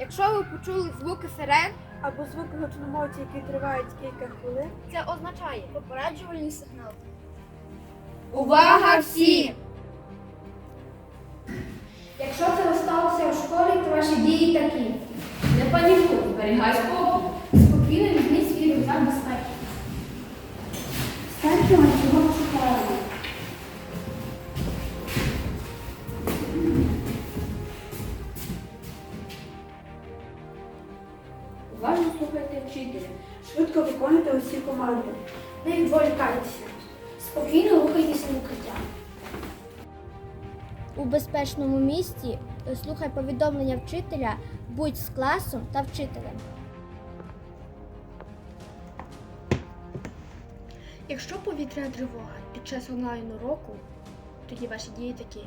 Якщо ви почули звуки сирен, Або звуки гучномовці, які тривають кілька хвилин. це означає Попереджувальний сигнал. увага всі! Якщо це сталося у школі, то ваші дії такі. Не панікуй, зберігай спокій. Спокійно візьміть свій рюкзак безпеки. Станьте Уважно слухайте вчителя. Швидко виконуйте усі команди. Не відволікайтеся. Спокійно рухайтеся в укриття. У безпечному місці слухай повідомлення вчителя, будь з класом та вчителем. Якщо повітряна тривога під час онлайн уроку, тоді ваші дії такі.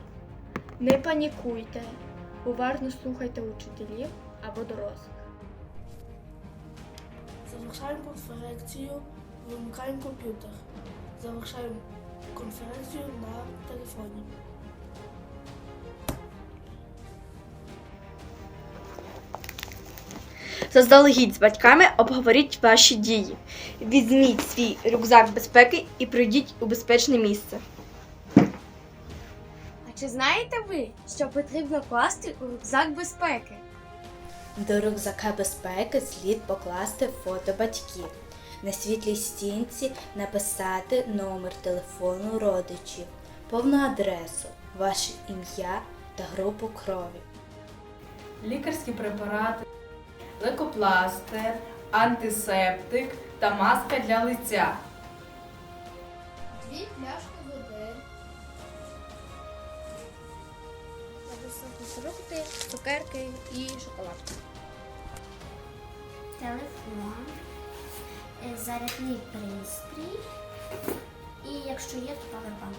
Не панікуйте, уважно слухайте учителів або дорослих. Завершаємо конференцію, вимикаємо комп'ютер. Завершаємо конференцію на телефоні. Заздалегідь з батьками обговоріть ваші дії. Візьміть свій рюкзак безпеки і пройдіть у безпечне місце. А чи знаєте ви, що потрібно класти у рюкзак безпеки? До рюкзака безпеки слід покласти фото батьків. На світлій стінці написати номер телефону родичів, повну адресу, ваше ім'я та групу крові. Лікарські препарати, лекопластир, антисептик та маска для лиця. Дві пляшки води. Фрукти, цукерки і шоколадки. телефон, е, зарядний пристрій і якщо є, то павербанк.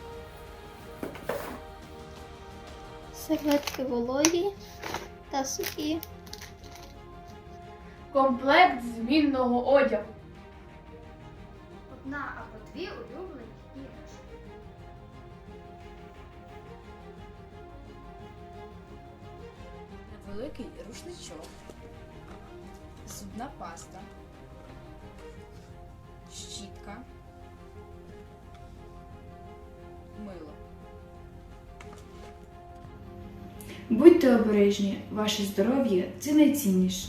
Серветки вологі та сухі. Комплект змінного одягу. Одна або дві улюблені Невеликий рушничок, зубна паста, щітка, мило. Будьте обережні, ваше здоров'я це найцінніше.